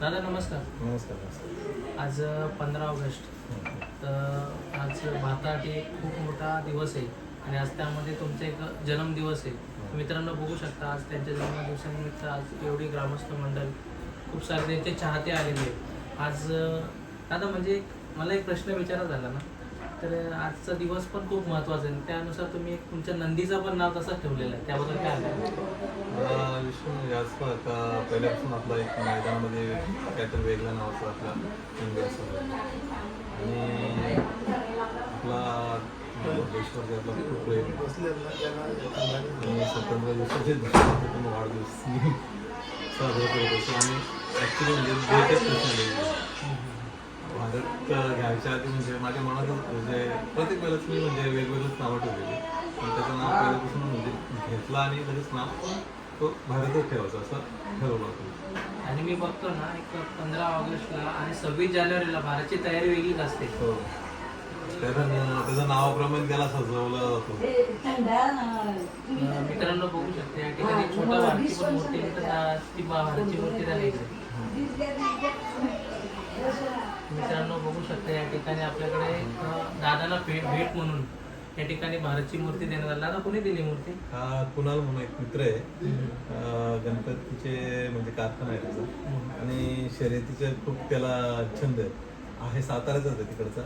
दादा नमस्कार. नमस्कार नमस्कार. आज पंधरा ऑगस्ट. तर आज भारतासाठी एक खूप मोठा दिवस आहे. आणि आज त्यामध्ये तुमचा एक जन्मदिवस आहे. मित्रांनो बघू शकता आज त्यांच्या जन्मदिवसानिमित्त आज एवढी ग्रामस्थ मंडळ खूप सारे त्यांचे चाहते आलेले आहेत. आज दादा म्हणजे मला एक प्रश्न विचारत झाला ना? तर आजचा दिवस पण खूप महत्त्वाचा आहे. त्यानुसार तुम्ही तुमच्या नंदीचं पण नाव तसंच ठेवलेलं आहे. त्याबद्दल काय आहे मला का पहिल्यापासून आपला एक मैदानामध्ये काहीतरी वेगळा नावाचा आपला इंडिया आणि आपला देशवर आपला खूप आणि स्वतंत्र दिवसाचे वाढदिवस. मी साजरा करत असतो. आणि ॲक्च्युली म्हणजे भेटच प्रश्न भारत घ्यायच्या आधी म्हणजे माझ्या मनात म्हणजे प्रत्येक वेळेस मी म्हणजे वेगवेगळंच नावं ठेवलेली. पण त्याचं नाव पहिल्यापासून म्हणजे घेतलं आणि लगेच नाव तो भारतच ठेवायचा असं ठरवलं होतं. आणि मी बघतो ना एक पंधरा ऑगस्टला आणि सव्वीस जानेवारीला भारतची तयारी वेगळीच असते. हो. त्याचं त्याचं नावाप्रमाणे त्याला सजवलं जातो मित्रांनो बघू शकते या ठिकाणी छोटा भारती पण मूर्ती आहे, तर आ- ती भारतची मूर्ती इकडे मित्रांनो बघू शकता या ठिकाणी आपल्याकडे अं, दादाला भेट भेट म्हणून. या ठिकाणी भारतची मूर्ती देण्यात आली. दादा कोणी दिली मूर्ती? हा कुणाल म्हणून एक मित्र आहे. अं, गणपतीचे म्हणजे कारखाना आहे त्याचा. आणि शर्यतीचे खूप त्याला छंद आहे आहे साताऱ्याचाच आहे तिकडचा.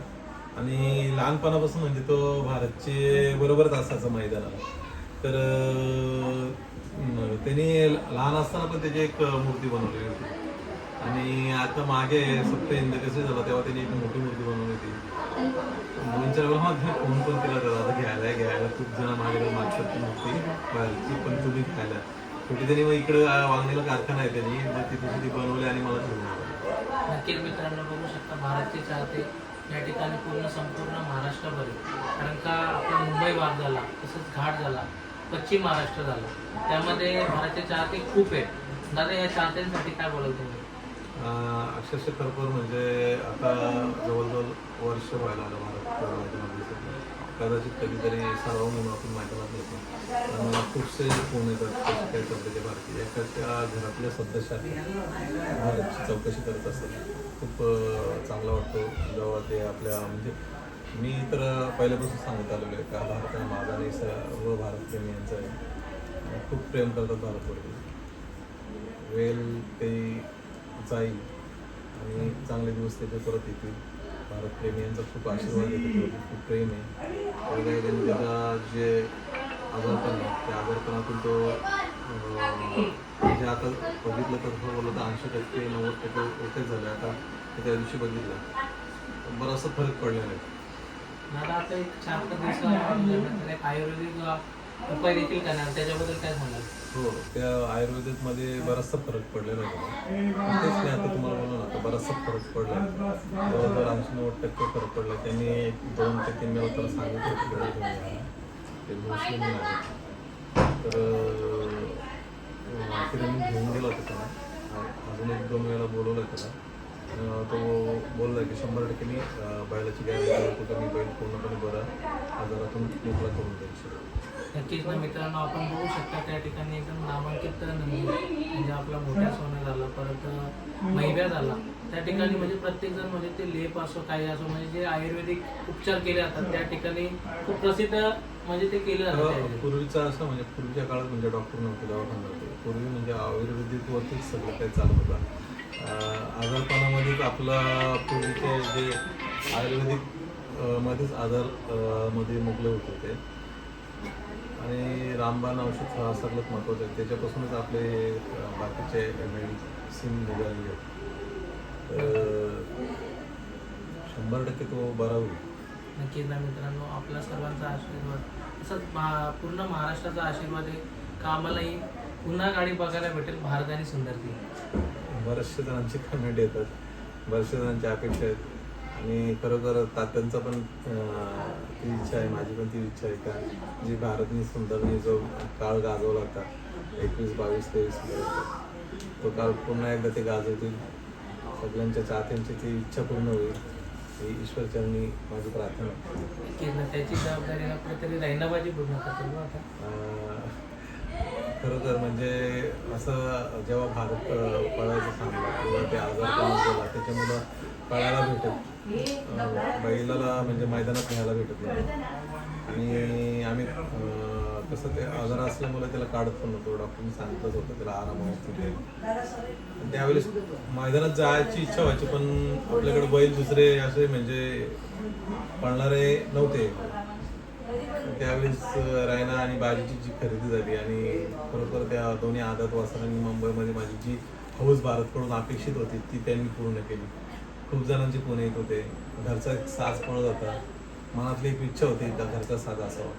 आणि लहानपणापासून म्हणजे तो भारतचे बरोबरच असायचा मैदानाला. तर अं, त्यांनी लहान असताना पण त्याची एक मूर्ती बनवलेली होती. आणि आता मागे सप्त इंद कसे झालं तेव्हा त्यांनी एक मोठी मूर्ती बनवली होती. दोन चार वेळा मग फोन पण केला होता आता घ्यायला घ्यायला. खूप जण माझ्याकडे मागतात ती मूर्ती. ती पण तुम्ही खायला. शेवटी त्यांनी मग इकडं अं, वांगणीला कारखाना आहे त्यांनी मग तिथे ती बनवली आणि मला ठेवून नक्कीच मित्रांनो बघू शकता भारतचे चाहते या ठिकाणी पूर्ण संपूर्ण महाराष्ट्रभर कारण का आपला मुंबई भाग झाला तसंच घाट झाला पश्चिम महाराष्ट्र झाला. त्यामध्ये भारतचे चाहते खूप आहेत. दादा या चाहत्यांसाठी काय बोलाल तुम्ही? अक्षरशः खरोखर म्हणजे आता जवळजवळ वर्ष व्हायला आलं भारत मैदानात कदाचित कधीतरी सर्व म्हणून आपण माहिती येतो. तर मला खूपसे फोन येतात कसे काय तब्येत आहे भारतीय. एकाच्या घरातल्या सदस्याने भारतची चौकशी करत असतात. खूप चांगला वाटतो. जेव्हा ते आपल्या म्हणजे मी तर पहिल्यापासून सांगत आलेलो आहे का भारत हा माझा आणि सर्व भारतप्रेमी यांचा आहे. खूप प्रेम करतात भारतवरती वेल ते जाईल आणि चांगले दिवस त्याचे परत येतील. भारतप्रेमी यांचा खूप आशीर्वाद येतो खूप प्रेम आहे. त्यांनी त्याचा जे आजारपण आहे त्या आजारपणातून तो म्हणजे आता बघितलं तर खरं बोललं तर ऐंशी टक्के नव्वद टक्के ओके झाले. आता त्या दिवशी बघितलं. बराचसा फरक पडलेला आहे. दादा आता एक चार पाच दिवसानंतर आयुर्वेदिक उपाय देखील करणार त्याच्याबद्दल काय सांगाल? हो त्या आयुर्वेदिकमध्ये बराचसा फरक पडलेला होता तेच मी आता तुम्हाला बोललो ना बराचसा फरक पडला जवळजवळ ऐंशी नव्वद टक्के फरक पडला त्यांनी एक दोन ते तीन वेळा तर सांगितलं होतं तुम्ही ते मुस्लिम आहे. तर अं, आखिर मी घेऊन गेलो होतो त्याला अजून एक दोन वेळा बोलवलं त्याला तो बोलला की शंभर टक्के मी बैलाची गॅरंटी देतो तर मी बैल पूर्णपणे बरं आजारातून मोकळा करून द्यायचं नक्कीच ना मित्रांनो आपण बघू शकता त्या ठिकाणी एकदम नामांकित नंदी म्हणजे आपला मोठ्या सोनं झाला परत मैब्या झाला. त्या ठिकाणी म्हणजे प्रत्येक जण म्हणजे ते लेप असो काही असो म्हणजे जे आयुर्वेदिक उपचार केले जातात त्या ठिकाणी खूप प्रसिद्ध म्हणजे ते केले जातात पूर्वीचं असं म्हणजे पूर्वीच्या काळात म्हणजे डॉक्टर नव्हते दवाखाना नव्हते. पूर्वी म्हणजे आयुर्वेदिकवरतीच सगळं काही चालत होतं. अं, आजारपणामध्येच आपला पूर्वीचे जे आयुर्वेदिक मध्येच आजारमध्ये मुकले होते ते आणि रामबाण औषध हा सगळ्यात महत्त्वाचं आहे. त्याच्यापासूनच आपले बाकीचे मेडिसिन निघालेले आहेत. तर शंभर टक्के तो बरा होईल. नक्कीच ना मित्रांनो आपला सर्वांचा आशीर्वाद. तसंच महा- पूर्ण महाराष्ट्राचा आशीर्वाद आहे. का आम्हालाही पुन्हा गाडी बघायला भेटेल. भारत आणि सुंदरती बऱ्याचशा जणांची कमेंट येतात. बऱ्याचशा जणांची अपेक्षा आहेत. आणि खरोखर तात्यांचा पण ती इच्छा आहे माझी पण ती इच्छा आहे. का जी भारतनी सुंदरनी जो काळ गाजवला होता एकवीस बावीस तेवीस तो काळ पुन्हा एकदा ते गाजवतील. सगळ्यांच्या चाहत्यांची ती इच्छा पूर्ण होईल. ही ईश्वरचरणी माझी प्रार्थना त्याची जबाबदारी कुठेतरी राहिनाबाजी पूर्ण आता? खरोखर म्हणजे असं जेव्हा भारत पळायचं थांबला किंवा ते आजार त्याच्यामुळं पळायला भेटत बैलाला म्हणजे मैदानात न्यायला भेटत नाही. आणि आम्ही कसं ते आजार असल्यामुळे त्याला काढत पण नव्हतो. डॉक्टरने सांगितलंच होतं त्याला आराम होते त्यावेळेस मैदानात जायची इच्छा व्हायची पण आपल्याकडे बैल दुसरे असे म्हणजे पळणारे नव्हते. त्यावेळेस रायना आणि बाजीची जी खरेदी झाली आणि खरोखर त्या दोन्ही आदत वासरांनी मुंबईमध्ये माझी जी हौस भारतकडून अपेक्षित होती ती त्यांनी पूर्ण केली. खूप जणांचे फोन येत होते. घरचा एक साज पळत होता. मनातली एक इच्छा होती एकदा घरचा साज असावा.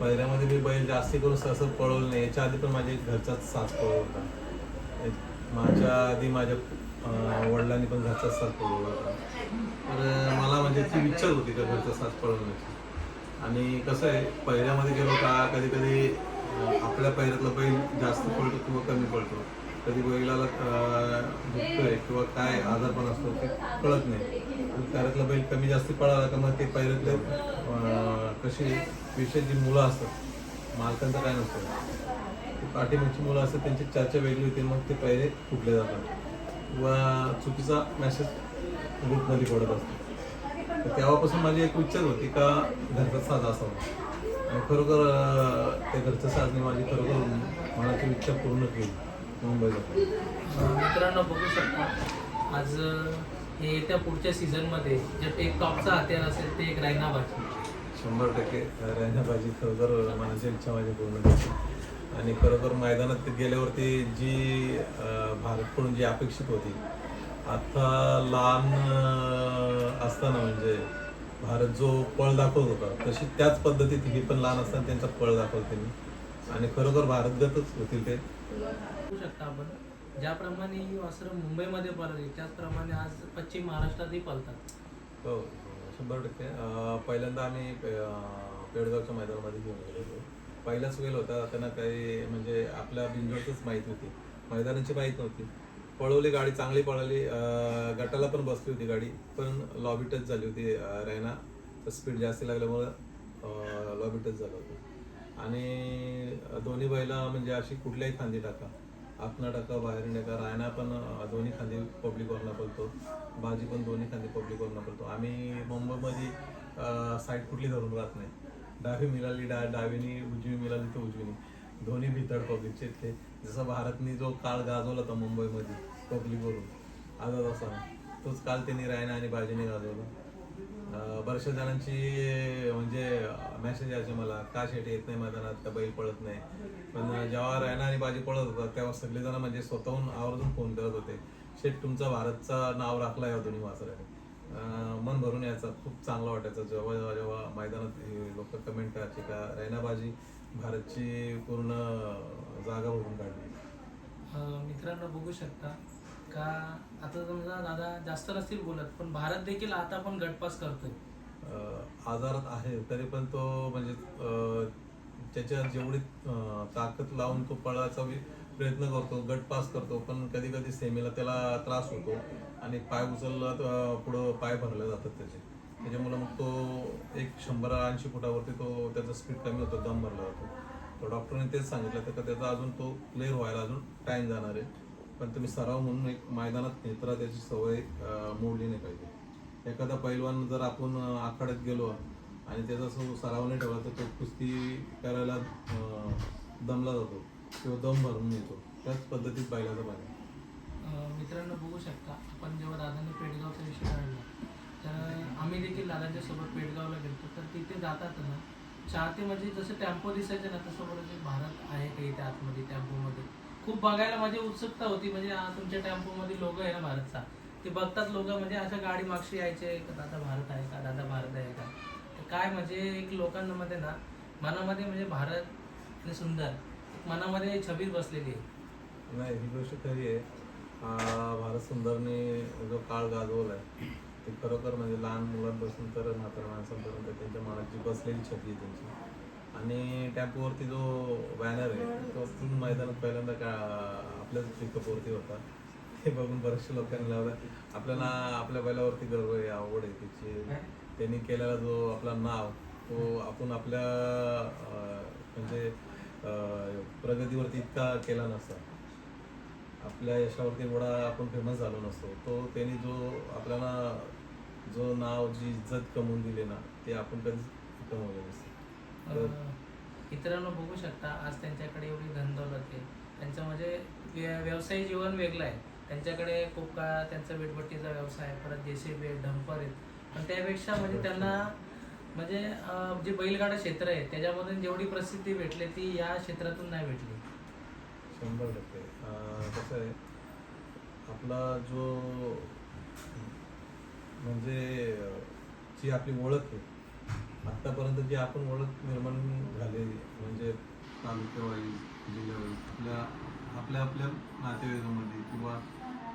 पहिल्यामध्ये मी बैल जास्ती करून सहसं पळवलं नाही. याच्या आधी पण माझ्या घरचाच साज पळत होता. माझ्या आधी माझ्या वडिलांनी पण घरचाच साज पळवला होता. तर मला म्हणजे ती इच्छा होती का घरचा साज पळवण्याची. आणि कसं आहे पहिल्यामध्ये गेलो का कधी कधी आपल्या पहिल्यातला बैल जास्त पळतो किंवा कमी पळतो. कधी बैलाला दुखतोय किंवा काय आजारपण असतो ते कळत नाही. त्यातला बैल कमी जास्त पळाला का मग ते पहिल्यातले कशी विषय जी मुलं असतात मालकांचं काय नसतं. ती पाठीमागची मुलं असतात त्यांची चर्चा वेगळी होती मग ते पहिले फुटले जातात. किंवा चुकीचा मेसेज ग्रुपमध्ये पडत असतो. तर तेव्हापासून माझी एक विचार होती का घरचा साज असावा. आणि खरोखर त्या घरच्या साजने माझी खरोखर मनाची इच्छा पूर्ण केली. मित्रांनो बघू शकता. आज हे येत्या पुढच्या सीझनमध्ये जे एक टॉपचा हत्यार असेल ते एक रायना भाजी. शंभर टक्के रायना भाजी खरोखर मनाची इच्छा माझी पूर्ण आणि खरोखर मैदानात गेल्यावरती जी भारतकडून जी अपेक्षित होती आता लहान असताना म्हणजे भारत जो पळ दाखवत होता तशी त्याच पद्धतीत ही पण लहान असताना त्यांचा पळ दाखवते मी आणि खरोखर भारतगतच होतील ते. शकता आपण. ज्याप्रमाणे ही वासरं मुंबईमध्ये पळाली त्याचप्रमाणे आज पश्चिम महाराष्ट्रातही पळतात हो शंभर टक्के. अं, पहिल्यांदा आम्ही पे- अं, पेडगावच्या मैदानामध्ये घेऊन गेलो होतो. पहिलाच वेळ होता त्यांना काही म्हणजे आपल्या बिंजोडच माहीत होती मैदानाची माहीत नव्हती. पळवली गाडी चांगली पळाली. अं, गटाला पण बसली होती गाडी पण लॉबी टच झाली होती अं, रॅना तर स्पीड जास्त लागल्यामुळं लॉबी टच झालं होतं. आणि दोन्ही बैला म्हणजे अशी कुठल्याही खांदी टाका. आपणा टाका बाहेरून टाका. रायना पण दोन्ही खांदी पब्लिकवरनं बोलतो भाजी बाजी पण दोन्ही खांदी पब्लिकवरनं बोलतो आम्ही मुंबईमध्ये साईड कुठली धरून राहत नाही. डावी मिळाली डा डावीनी उजवी मिळाली तर उजवीनी. दोन्ही भितड पब्लिकचे ते जसं भारतनी जो काळ गाजवला होता मुंबईमध्ये पब्लिकवरून आझाद असा. तोच काल त्यांनी रायना आणि बाजीने गाजवला. बऱ्याचशा जणांची म्हणजे मेसेज यायचे मला का शेट येत नाही मैदानात का बैल पळत नाही. पण जेव्हा रायना आणि बाजी पळत होता तेव्हा सगळेजण म्हणजे स्वतःहून आवर्जून फोन करत होते. शेट तुमचा भारतचा नाव राखला या हो दोन्ही वासराने. मन भरून यायचं. खूप चांगलं वाटायचं. जेव्हा जेव्हा जेव्हा मैदानात लोक कमेंट करायचे का रैनाबाजी भारतची पूर्ण जागा भरून काढली. मित्रांनो बघू शकता. का? आता समजा दादा जास्त नसतील बोलत पण भारत देखील आता पण गटपास करतोय. अं, आजारात आहे तरी पण तो म्हणजे त्याच्या जेवढी ताकद लावून तो पळायचा वि- प्रयत्न करतो गट पास करतो पण कधी कधी सेमीला त्याला त्रास होतो आणि पाय उचलला तर पुढं पाय भरले जातात त्याचे. त्याच्यामुळे मग तो एक शंभर ऐंशी फुटावरती तो त्याचा स्पीड कमी होतो दम भरला जातो. तो डॉक्टरने तेच सांगितलं तर का त्याचा अजून तो क्लिअर व्हायला अजून टाइम जाणार आहे. पण तुम्ही सराव म्हणून एक मैदानात नेत्रा त्याची सवय मोडली नाही पाहिजे. एखादा पैलवान जर आपण आखाड्यात गेलो आणि त्याचा सो सराव नाही ठेवला तर तो कुस्ती करायला दमला जातो किंवा दम भरून येतो. त्याच पद्धतीत बैलाचं पाहिजे मित्रांनो बघू शकता आपण जेव्हा दादाने पेडगावचा विषय काढला तर आम्ही देखील दादांच्या सोबत पेडगावला गेलो तर तिथे जातात ना चाहते म्हणजे जसं टेम्पो दिसायचे ना तसं बरोबर भारत आहे का इथे आतमध्ये टेम्पोमध्ये? खूप बघायला माझी उत्सुकता होती म्हणजे तुमच्या तुमच्या टेम्पोमध्ये लोगो आहे ना भारतचा. ते बघतात लोक म्हणजे अशा गाडी मागशी यायचे का दादा भारत आहे का दादा भारत आहे का? तर काय म्हणजे एक लोकांमध्ये ना मनामध्ये म्हणजे भारत आणि सुंदर. मनामध्ये छबीर बसलेली आहे. नाही ही गोष्ट खरी आहे. भारत सुंदरने जो काळ गाजवला आहे ते खरोखर म्हणजे लहान मुलांपासून तर म्हातारा माणसांपर्यंत त्यांच्या मनात जी बसलेली छबी आहे त्यांची आणि टॅम्पोवरती जो बॅनर आहे तो पूर्ण मैदानात पहिल्यांदा का आपल्याच पिकअपवरती होता. हे बघून बऱ्याचशा लोकांनी लावला. आपल्याला आपल्या बैलावरती गर्व आहे आवड आहे त्याची त्यांनी केलेला जो आपला नाव तो आपण आपल्या म्हणजे प्रगतीवरती इतका केला नसता. आपल्या यशावरती एवढा आपण फेमस झालो नसतो. तो त्यांनी जो आपल्याला जो नाव जी इज्जत कमवून दिली ना ते आपण कधीच कमवले नसते. अं, मित्रांनो बघू शकता आज त्यांच्याकडे एवढी धनदौलत आहे. त्यांचं म्हणजे व्य- व्यवसायी जीवन वेगळं आहे. त्यांच्याकडे खूप काळ त्यांचा वीटभट्टीचा व्यवसाय आहे परत जेसीबी डंपर आहेत. पण त्यापेक्षा म्हणजे त्यांना म्हणजे जे बैलगाडा क्षेत्र आहे त्याच्यामधून जेवढी प्रसिद्धी भेटली ती या क्षेत्रातून नाही भेटली. शंभर टक्के. कसं आहे आपला जो म्हणजे जी आपली ओळख आहे आत्तापर्यंत जी आपण ओळख निर्माण झाले म्हणजे तालुक्यावाईज जिल्ह्यावाईज आपल्या आपल्या आपल्या नातेवाईकामध्ये किंवा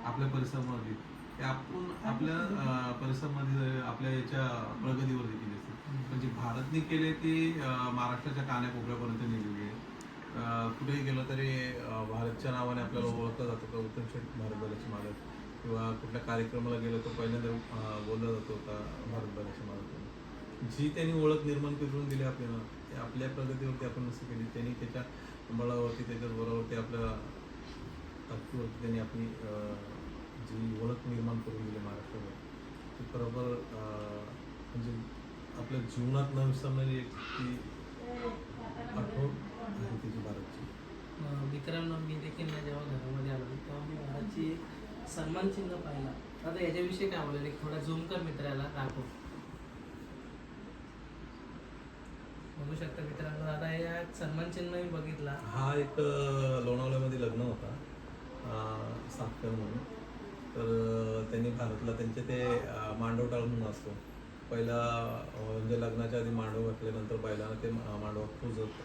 आपल्या परिसरामध्ये ते आपण आपल्या परिसरामध्ये आपल्या याच्या प्रगतीवरती केली असते. म्हणजे भारतने केले ते महाराष्ट्राच्या कानाकोपऱ्यापर्यंत नेलेली आहे. कुठेही गेलं तरी भारतच्या नावाने आपल्याला ओळखलं जातं का? उत्तम शेठ भारत बलाचे मालक. किंवा कुठल्या कार्यक्रमाला गेलो तर पहिल्यांदा बोलला जातो होता भारत बलाचे मालक. जी त्यांनी ओळख निर्माण करून दिली आपल्याला ते आपल्या प्रगतीवरती आपण नसं केली. त्यांनी त्याच्या बळावरती त्याच्या जोरावरती आपल्या ताकदीवरती त्यांनी आपली जी ओळख निर्माण करून दिली महाराष्ट्रावर ती बरोबर म्हणजे आपल्या जीवनात न विसरणारी एक ती आठवण आहे तिची भारतची. अं, मित्रांनो मी देखील ना जेव्हा घरामध्ये आलो तेव्हा मी घराची सन्मान चिन्ह पाहिला. आता याच्याविषयी काय बोलेल एक थोडा झूम कर मित्राला दाखव. बघू शकता मित्रांनो. आता या सन्मान चिन्ह मी बघितला. हा एक लोणावळ्यामध्ये लग्न होता. साखर म्हणून. तर त्यांनी भारतला त्यांचे ते मांडव टाळ म्हणून असतो. पहिला म्हणजे लग्नाच्या आधी मांडव घातल्यानंतर बैलांना ते मांडव मांडवात पूजत.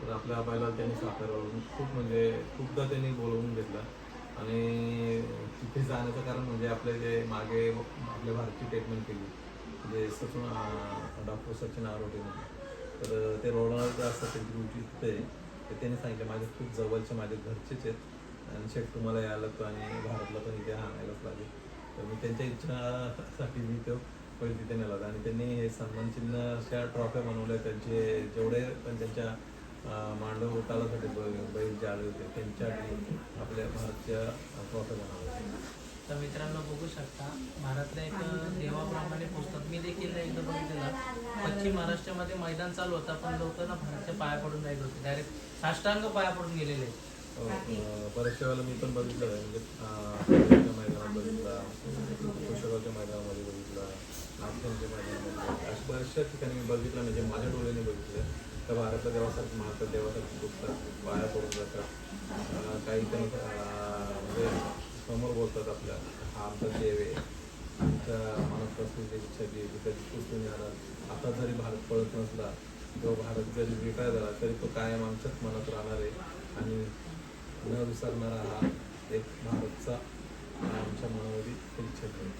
तर आपल्या बैला त्यांनी साखरवरून खूप म्हणजे खूपदा त्यांनी बोलवून घेतलं. आणि तिथे जाण्याचं कारण म्हणजे आपले जे मागे आपल्या भारतची ट्रीटमेंट केली. म्हणजे सचिन डॉक्टर सचिन आरोग्य म्हणून. तर ते रोडवर असतात त्यांची ड्युटी तिथे आहे. तर त्यांनी सांगितलं माझ्या खूप जवळचे माझे घरचेच आहेत. आणि शेट तुम्हाला यायला लागतो आणि भारतला पण इथे आणायलाच लागेल. तर मी त्यांच्या इच्छासाठी मी तो पहिले तिथे नेला होता. आणि त्यांनी हे सन्मानचिन्ह अशा ट्रॉफ्या बनवल्या. त्यांचे जेवढे पण त्यांच्या मांडव तालासाठी बैल जे आले होते त्यांच्या आपल्या भारतच्या ट्रॉफ्या बनवल्या. तर मित्रांनो बघू शकता भारतला एक देवाप्रमाणे पुस्तक मी देखील एकदा बघितलेलं. पश्चिम महाराष्ट्रामध्ये मैदान चालू होता पण लोक ना भारतच्या पाया पडून राहिले होते. डायरेक्ट साष्टांग पाया पडून गेलेले. हो, अं, बऱ्याचशा वेळेला मी पण बघितलं आहे म्हणजे मैदानात बघितला कुशगावच्या मैदानामध्ये बघितला नागपूरच्या मैदानामध्ये अशा बऱ्याचशा ठिकाणी मी बघितलं म्हणजे माझ्या डोळ्याने बघितलं. तर भारतला देवासारखं महाराष्ट्र देवासारखं पुस्तक पाया पडून जातात. काही काही म्हणजे समोर बोलतात आपल्या हा आमचा देव आहे. आमच्या मनात छबी कधी पुसून जाणार आता जरी भारत पळत नसला किंवा भारत जरी रिटायर झाला तरी तो कायम आमच्याच मनात राहणार आहे. आणि न विसरणारा हा एक भारतचा आमच्या मनामध्ये एक छबी आहे.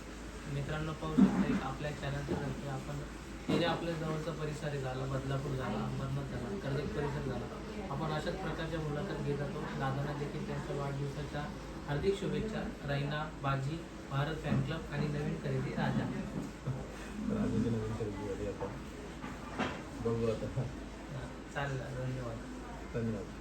मित्रांनो पाहू शकता एक आपल्या चॅनलच्या आपण हे जे आपल्या जवळचा परिसर आहे झाला बदलापूर झाला अंबरनाथ झाला कर्जत परिसर झाला आपण अशाच प्रकारच्या मुलाखत घेत जातो. दादांना देखील त्यांच्या वाढदिवसाच्या हार्दिक शुभेच्छा रायना बाजी भारत फॅन क्लब आणि नवीन खरेदी राजा. तर आजची नवीन खरेदी झाली आता. बघू आता. चालेल धन्यवाद. धन्यवाद.